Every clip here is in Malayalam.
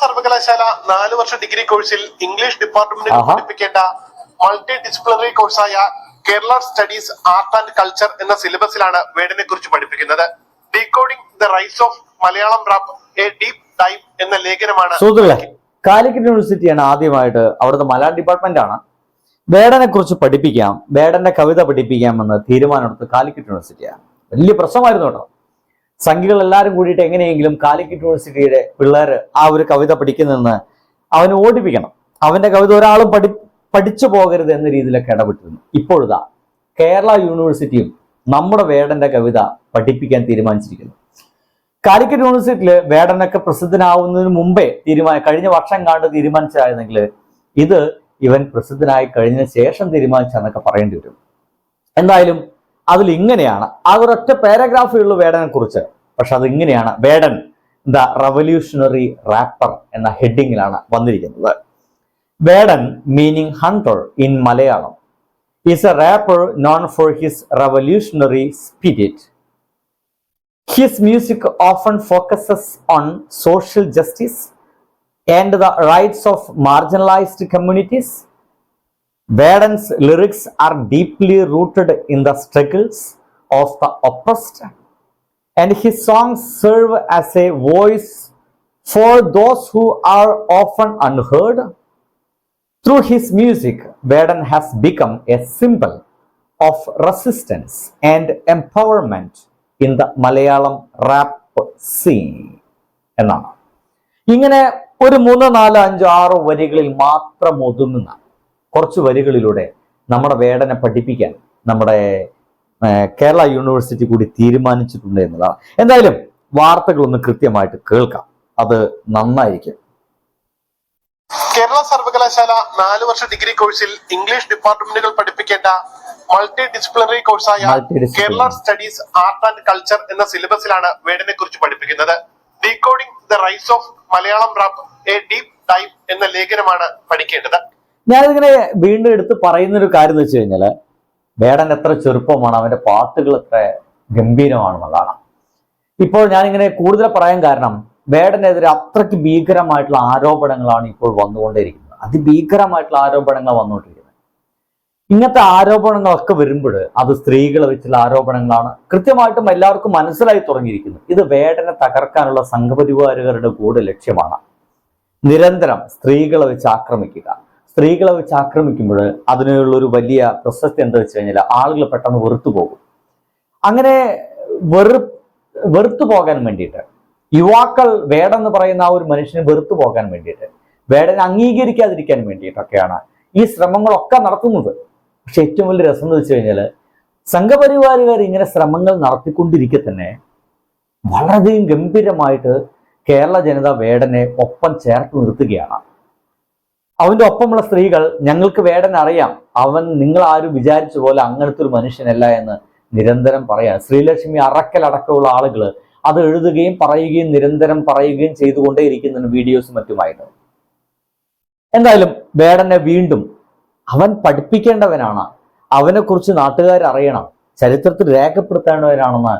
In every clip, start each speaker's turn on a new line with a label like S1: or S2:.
S1: സർവകലാശാല നാല് വർഷ ഡിഗ്രി കോഴ്സിൽ ഇംഗ്ലീഷ് ഡിപ്പാർട്ട്മെന്റിൽ. പഠിപ്പിക്കേണ്ട multi disciplinary കോഴ്സായ Kerala studies art and culture എന്ന സിലബസിലാണ് വേടിനെ കുറിച്ച് പഠിപ്പിക്കുന്നത്. Decoding the rise of Malayalam rap a deep time എന്ന ലേഖനമാണ്
S2: കാലിക്കറ്റ് യൂണിവേഴ്സിറ്റിയാണ് ആദ്യമായിട്ട് അവിടുത്തെ മലയാളം ഡിപ്പാർട്ട്മെന്റ് ആണ്. വേടനെ കുറിച്ച് പഠിപ്പിക്കാം വേടന്റെ കവിത പഠിപ്പിക്കാം പഠിപ്പിക്കാമെന്ന് തീരുമാനമെടുത്ത് കാലിക്കറ്റ് യൂണിവേഴ്സിറ്റിയാണ് വലിയ പ്രശ്നമായിരുന്നു കേട്ടോ. സംഘികൾ എല്ലാവരും കൂടിയിട്ട് എങ്ങനെയെങ്കിലും കാലിക്കറ്റ് യൂണിവേഴ്സിറ്റിയുടെ പിള്ളേർ ആ ഒരു കവിത പഠിക്കുന്നതെന്ന് അവന് ഓടിപ്പിക്കണം. അവന്റെ കവിത ഒരാളും പഠി പഠിച്ചു പോകരുത് എന്ന രീതിയിലൊക്കെ ഇടപെട്ടിരുന്നു. ഇപ്പോഴിതാ കേരള യൂണിവേഴ്സിറ്റിയും നമ്മുടെ വേടന്റെ കവിത പഠിപ്പിക്കാൻ തീരുമാനിച്ചിരിക്കുന്നു. കാലിക്കറ്റ് യൂണിവേഴ്സിറ്റിയിൽ വേടനൊക്കെ പ്രസിദ്ധനാവുന്നതിന് മുമ്പേ തീരുമാനം കഴിഞ്ഞ വർഷം കാണ്ട് തീരുമാനിച്ചതായിരുന്നെങ്കിൽ ഇത് ഇവൻ പ്രസിദ്ധനായി കഴിഞ്ഞ ശേഷം തീരുമാനിച്ചെന്നൊക്കെ പറയേണ്ടി വരും. എന്തായാലും അതിൽ ഇങ്ങനെയാണ് ആ ഒരൊറ്റ പാരഗ്രാഫേ ഉള്ളൂ വേടനെ കുറിച്ച്. പക്ഷെ അത് ഇങ്ങനെയാണ് വേടൻ ദ റവല്യൂഷണറി റാപ്പർ എന്ന ഹെഡിങ്ങിലാണ് വന്നിരിക്കുന്നത്. Vedan meaning hunter in Malayalam. Is a rapper known for his revolutionary spirit his music often focuses on social justice and the rights of marginalised communities. Verdon's lyrics are deeply rooted in the struggles of the oppressed, and his songs serve as a voice for those who are often unheard. Through his music, Verdon has become a symbol of resistance and empowerment in the Malayalam rap scene. എന്നാണ് ഇങ്ങനെ ഒരു മൂന്നോ നാലോ അഞ്ചോ ആറോ വരികളിൽ മാത്രം ഒതുങ്ങുന്ന കുറച്ച് വരികളിലൂടെ നമ്മുടെ വേടനെ പഠിപ്പിക്കാൻ നമ്മുടെ കേരള യൂണിവേഴ്സിറ്റി കൂടി തീരുമാനിച്ചിട്ടുണ്ട് എന്നുള്ളതാണ് എന്തായാലും വാർത്തകളൊന്ന് കൃത്യമായിട്ട് കേൾക്കാം. അത് നന്നായിരിക്കും.
S1: കേരള സർവകലാശാല നാല് വർഷ ഡിഗ്രി കോഴ്സിൽ ഇംഗ്ലീഷ് ഡിപ്പാർട്ട്മെന്റുകൾ പഠിപ്പിക്കേണ്ട multi disciplinary കോഴ്സായ Kerala studies art and culture എന്ന സിലബസിലാണ് വേടനെ കുറിച്ച് പഠിപ്പിക്കുന്നത്. Decoding the rise of Malayalam rap a deep dive എന്ന ലേഖനമാണ് പഠിക്കേണ്ടത്.
S2: ഞാനിതിങ്ങനെ വീണ്ടും എടുത്ത് പറയുന്ന ഒരു കാര്യം എന്ന് വെച്ച് കഴിഞ്ഞാൽ വേടൻ എത്ര ചെറുപ്പമാണ് അവന്റെ പാട്ടുകൾ എത്ര ഗംഭീരമാണെന്നുള്ളതാണ്. ഇപ്പോൾ ഞാനിങ്ങനെ കൂടുതൽ പറയാൻ കാരണം വേടനെതിരെ അത്രയ്ക്ക് ഭീകരമായിട്ടുള്ള ആരോപണങ്ങളാണ് ഇപ്പോൾ വന്നുകൊണ്ടേയിരിക്കുന്നത്. അതിഭീകരമായിട്ടുള്ള ആരോപണങ്ങൾ വന്നുകൊണ്ടിരിക്കുന്നത്. ഇങ്ങനത്തെ ആരോപണങ്ങളൊക്കെ വരുമ്പോൾ അത് സ്ത്രീകളെ വെച്ചുള്ള ആരോപണങ്ങളാണ് കൃത്യമായിട്ടും എല്ലാവർക്കും മനസ്സിലായി തുടങ്ങിയിരിക്കുന്നു ഇത് വേടനെ തകർക്കാനുള്ള സംഘപരിവാരകരുടെ കൂടെ ലക്ഷ്യമാണ്. നിരന്തരം സ്ത്രീകളെ വെച്ച് ആക്രമിക്കുക. സ്ത്രീകളെ വെച്ച് ആക്രമിക്കുമ്പോൾ അതിനുള്ള ഒരു വലിയ പ്രശസ്തി എന്താ വെച്ച് കഴിഞ്ഞാൽ ആളുകൾ പെട്ടെന്ന് വെറുത്തു പോകും. അങ്ങനെ വെറു വെറുത്തു പോകാൻ വേണ്ടിയിട്ട് യുവാക്കൾ വേടെന്ന് പറയുന്ന ആ ഒരു മനുഷ്യനെ വെറുത്തു പോകാൻ വേണ്ടിയിട്ട് വേടനെ അംഗീകരിക്കാതിരിക്കാൻ വേണ്ടിയിട്ടൊക്കെയാണ് ഈ ശ്രമങ്ങളൊക്കെ നടത്തുന്നത്. പക്ഷെ ഏറ്റവും വലിയ രസം എന്ന് വെച്ച് കഴിഞ്ഞാൽ സംഘപരിവാരുകാർ ഇങ്ങനെ ശ്രമങ്ങൾ നടത്തിക്കൊണ്ടിരിക്കെ തന്നെ വളരെയധികം ഗംഭീരമായിട്ട് കേരള ജനത വേടനെ ഒപ്പം ചേർത്ത് നിർത്തുകയാണ്. അവന്റെ ഒപ്പമുള്ള സ്ത്രീകൾ ഞങ്ങൾക്ക് വേടൻ അറിയാം. അവൻ നിങ്ങൾ ആരും വിചാരിച്ച പോലെ അങ്ങനത്തെ ഒരു മനുഷ്യനല്ല എന്ന് നിരന്തരം പറയാം ശ്രീലക്ഷ്മി അറക്കലടക്കമുള്ള ആളുകൾ അത് എഴുതുകയും പറയുകയും നിരന്തരം പറയുകയും ചെയ്തുകൊണ്ടേയിരിക്കുന്ന വീഡിയോസ് മറ്റുമായിട്ട് എന്തായാലും വേടനെ വീണ്ടും അവൻ പഠിപ്പിക്കേണ്ടവനാണ്. അവനെക്കുറിച്ച് നാട്ടുകാർ അറിയണം. ചരിത്രത്തിൽ രേഖപ്പെടുത്തേണ്ടവനാണെന്ന്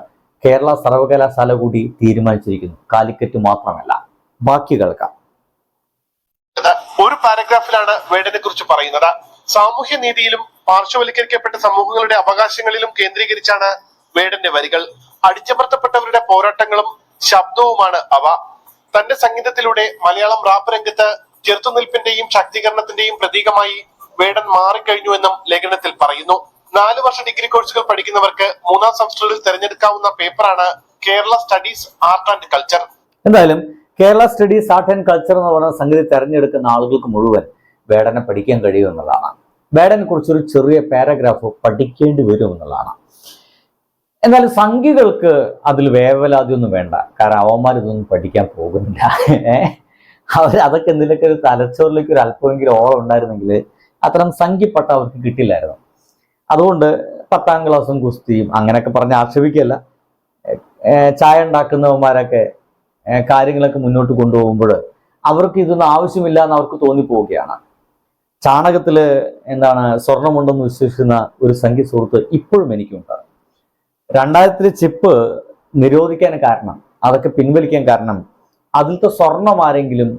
S2: കേരള സർവകലാശാല കൂടി തീരുമാനിച്ചിരിക്കുന്നു. കാലിക്കറ്റ് മാത്രമല്ല. ബാക്കി കേൾക്കാം.
S1: ഒരു പാരഗ്രാഫിലാണ് വേണ്ടതിനെ കുറിച്ച് പറയുന്നത്. സാമൂഹ്യ നീതിയിലും പാർശ്വവൽക്കരിക്കപ്പെട്ട സമൂഹങ്ങളുടെ അവകാശങ്ങളിലും കേന്ദ്രീകരിച്ചാണ് വേടന്റെ വരികൾ. അടിച്ചമർത്തപ്പെട്ടവരുടെ പോരാട്ടങ്ങളും ശബ്ദവുമാണ് അവ. തന്റെ സംഗീതത്തിലൂടെ മലയാളം റാപ്പ് രംഗത്ത് ചെറുത്തുനിൽപ്പിന്റെയും ശാക്തീകരണത്തിന്റെയും പ്രതീകമായി വേടൻ മാറിക്കഴിഞ്ഞു എന്നും ലേഖനത്തിൽ പറയുന്നു. നാലു വർഷ ഡിഗ്രി കോഴ്സുകൾ പഠിക്കുന്നവർക്ക് മൂന്നാം സെമസ്റ്ററിൽ തിരഞ്ഞെടുക്കാവുന്ന പേപ്പറാണ് Kerala studies art and culture
S2: എന്തായാലും Kerala studies art and culture എന്ന് പറയുന്ന സംഗതി തെരഞ്ഞെടുക്കുന്ന ആളുകൾക്ക് മുഴുവൻ വേടനെ പഠിക്കാൻ കഴിയും എന്നുള്ളതാണ്. വേടനെ കുറിച്ചൊരു ചെറിയ പാരഗ്രാഫ് പഠിക്കേണ്ടി വരും എന്നുള്ളതാണ്. എന്നാൽ സംഖ്യകൾക്ക് അതിൽ വേവലാതിയൊന്നും വേണ്ട. കാരണം അവന്മാർ ഇതൊന്നും പഠിക്കാൻ പോകുന്നില്ല. അവർ അതൊക്കെ എന്തിനൊക്കെ ഒരു തലച്ചോറിലേക്ക് ഒരു അല്പമെങ്കിലും ഓളം ഉണ്ടായിരുന്നെങ്കിൽ അത്തരം സംഖ്യപ്പെട്ട അവർക്ക് കിട്ടില്ലായിരുന്നു. അതുകൊണ്ട് പത്താം ക്ലാസ്സും കുസ്തിയും അങ്ങനെയൊക്കെ പറഞ്ഞ് ആക്ഷേപിക്കുകയല്ല. ഏഹ് ചായ ഉണ്ടാക്കുന്നവന്മാരൊക്കെ കാര്യങ്ങളൊക്കെ മുന്നോട്ട് കൊണ്ടുപോകുമ്പോൾ അവർക്ക് ഇതൊന്നും ആവശ്യമില്ല എന്ന് അവർക്ക് തോന്നിപ്പോവുകയാണ്. ചാണകത്തിൽ എന്താണ് സ്വർണമുണ്ടെന്ന് വിശ്വസിക്കുന്ന ഒരു സംഖ്യ സുഹൃത്ത് ഇപ്പോഴും എനിക്കുണ്ട്. രണ്ടായിരത്തിലെ ചിപ്പ് നിരോധിക്കാൻ കാരണം അതൊക്കെ പിൻവലിക്കാൻ കാരണം അതിലത്തെ സ്വർണം ആരെങ്കിലും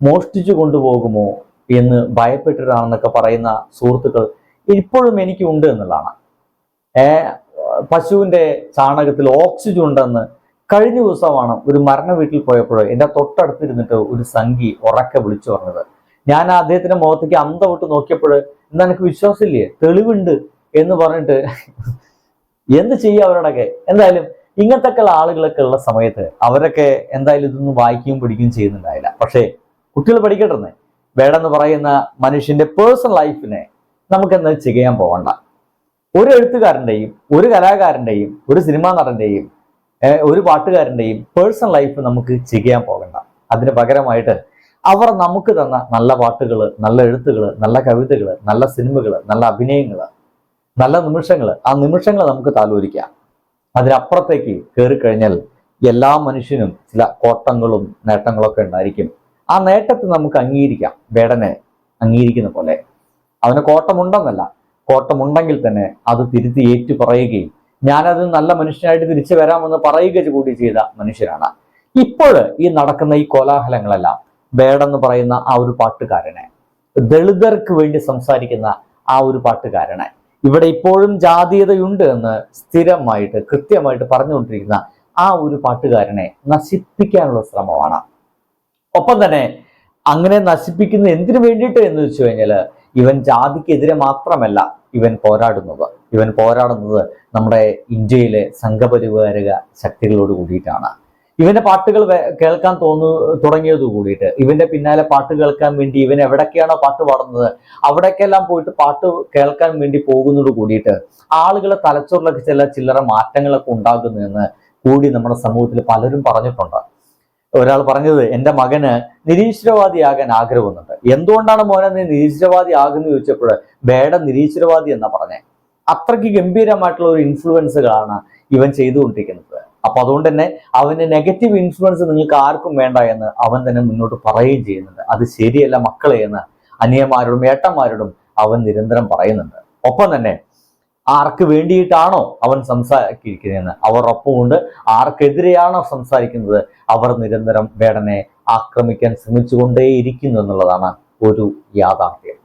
S2: മോഷ്ടിച്ചു കൊണ്ടുപോകുമോ എന്ന് ഭയപ്പെട്ടിട്ടാണെന്നൊക്കെ പറയുന്ന സുഹൃത്തുക്കൾ ഇപ്പോഴും എനിക്കുണ്ട് എന്നുള്ളതാണ്. ഏ പശുവിന്റെ ചാണകത്തിൽ ഓക്സിജൻ ഉണ്ടെന്ന് കഴിഞ്ഞ ദിവസമാണ് ഒരു മരണ വീട്ടിൽ പോയപ്പോൾ എന്റെ തൊട്ടടുത്തിരുന്നിട്ട് ഒരു സംഘി ഉറക്കെ വിളിച്ചു പറഞ്ഞത്. ഞാൻ അദ്ദേഹത്തിന്റെ മുഖത്തേക്ക് അന്ത വിട്ട് നോക്കിയപ്പോൾ എന്താ എനിക്ക് വിശ്വാസമില്ലേ? തെളിവുണ്ട് എന്ന് പറഞ്ഞിട്ട് എന്ത് ചെയ്യുക അവരോടൊക്കെ? എന്തായാലും ഇങ്ങനത്തെ ആളുകളൊക്കെ ഉള്ള സമയത്ത് അവരൊക്കെ എന്തായാലും ഇതൊന്നും വായിക്കുകയും പഠിക്കുകയും ചെയ്യുന്നുണ്ടായില്ല. പക്ഷേ കുട്ടികൾ പഠിക്കട്ടെന്നേ. വേടെന്ന് പറയുന്ന മനുഷ്യന്റെ പേഴ്സണൽ ലൈഫിനെ നമുക്ക് എന്താ ചെയ്യാൻ പോകണ്ട ഒരു എഴുത്തുകാരന്റെയും ഒരു കലാകാരന്റെയും ഒരു സിനിമാ നടന്റെയും ഏഹ്, ഒരു പാട്ടുകാരന്റെയും പേഴ്സണൽ ലൈഫ് നമുക്ക് ചെയ്യാൻ പോകണ്ട. അതിന് പകരമായിട്ട് അവർ നമുക്ക് തന്ന നല്ല പാട്ടുകൾ നല്ല എഴുത്തുകൾ നല്ല കവിതകൾ നല്ല സിനിമകൾ നല്ല അഭിനയങ്ങൾ നല്ല നിമിഷങ്ങൾ ആ നിമിഷങ്ങൾ നമുക്ക് താലോലിക്കാം. അതിനപ്പുറത്തേക്ക് കയറി കഴിഞ്ഞാൽ എല്ലാ മനുഷ്യനും ചില കോട്ടങ്ങളും നേട്ടങ്ങളൊക്കെ ഉണ്ടായിരിക്കും. ആ നേട്ടത്തെ നമുക്ക് അംഗീകരിക്കാം. വേടനെ അംഗീകരിക്കുന്ന പോലെ. അവന് കോട്ടമുണ്ടെന്നല്ല. കോട്ടമുണ്ടെങ്കിൽ തന്നെ അത് തിരുത്തി ഏറ്റു പറയുകയും ഞാനത് നല്ല മനുഷ്യനായിട്ട് തിരിച്ചു വരാമെന്ന് പറയുക കൂടി ചെയ്ത മനുഷ്യരാണ്. ഇപ്പോൾ ഈ നടക്കുന്ന ഈ കോലാഹലങ്ങളെല്ലാം ബേഡെന്ന് പറയുന്ന ആ ഒരു പാട്ടുകാരനെ ദളിതർക്ക് വേണ്ടി സംസാരിക്കുന്ന ആ ഒരു പാട്ടുകാരനെ ഇവിടെ ഇപ്പോഴും ജാതീയതയുണ്ട് എന്ന് സ്ഥിരമായിട്ട് കൃത്യമായിട്ട് പറഞ്ഞുകൊണ്ടിരിക്കുന്ന ആ ഒരു പാട്ടുകാരനെ നശിപ്പിക്കാനുള്ള ശ്രമമാണ്. ഒപ്പം തന്നെ അങ്ങനെ നശിപ്പിക്കുന്ന എന്തിനു വേണ്ടിയിട്ട് എന്ന് വെച്ച് കഴിഞ്ഞാൽ ഇവൻ ജാതിക്കെതിരെ മാത്രമല്ല ഇവൻ പോരാടുന്നത്. ഇവൻ പോരാടുന്നത് നമ്മുടെ ഇന്ത്യയിലെ സംഘപരിവാരക ശക്തികളോട് കൂടിയിട്ടാണ്. ഇവന്റെ പാട്ടുകൾ കേൾക്കാൻ തോന്നു തുടങ്ങിയത് കൂടിയിട്ട്. ഇവന്റെ പിന്നാലെ പാട്ട് കേൾക്കാൻ വേണ്ടി ഇവൻ എവിടൊക്കെയാണോ പാട്ട് പാടുന്നത് അവിടേക്കെല്ലാം പോയിട്ട് പാട്ട് കേൾക്കാൻ വേണ്ടി പോകുന്നതോട് കൂടിയിട്ട് ആളുകളെ തലച്ചോറിലൊക്കെ ചില ചില്ലറ മാറ്റങ്ങളൊക്കെ ഉണ്ടാകുന്നതെന്ന് കൂടി നമ്മുടെ സമൂഹത്തിൽ പലരും പറഞ്ഞിട്ടുണ്ട്. ഒരാൾ പറഞ്ഞത് എന്റെ മകന് നിരീശ്വരവാദിയാകാൻ ആഗ്രഹമൊന്നുണ്ട്. എന്തുകൊണ്ടാണ് മോനെ നീ നിരീശ്വരവാദി ആകുന്ന ചോദിച്ചപ്പോൾ ബേഡ നിരീശ്വരവാദി എന്നാ പറഞ്ഞേ. അത്രയ്ക്ക് ഗംഭീരമായിട്ടുള്ള ഒരു ഇൻഫ്ലുവൻസുകളാണ് ഇവൻ ചെയ്തുകൊണ്ടിരിക്കുന്നത്. അപ്പൊ അതുകൊണ്ട് തന്നെ അവന്റെ നെഗറ്റീവ് ഇൻഫ്ലുവൻസ് നിങ്ങൾക്ക് ആർക്കും വേണ്ട എന്ന് അവൻ തന്നെ മുന്നോട്ട് പറയുകയും ചെയ്യുന്നുണ്ട്. അത് ശരിയല്ല മക്കളെ എന്ന് അനിയന്മാരോടും ഏട്ടന്മാരോടും അവൻ നിരന്തരം പറയുന്നുണ്ട്. ഒപ്പം തന്നെ ആർക്ക് വേണ്ടിയിട്ടാണോ അവൻ സംസാരിക്കുന്നതെന്ന് അവർ ആർക്കെതിരെയാണോ സംസാരിക്കുന്നത് അവർ നിരന്തരം വേടനെ ആക്രമിക്കാൻ ശ്രമിച്ചുകൊണ്ടേയിരിക്കുന്നു എന്നുള്ളതാണ് ഒരു യാഥാർത്ഥ്യം.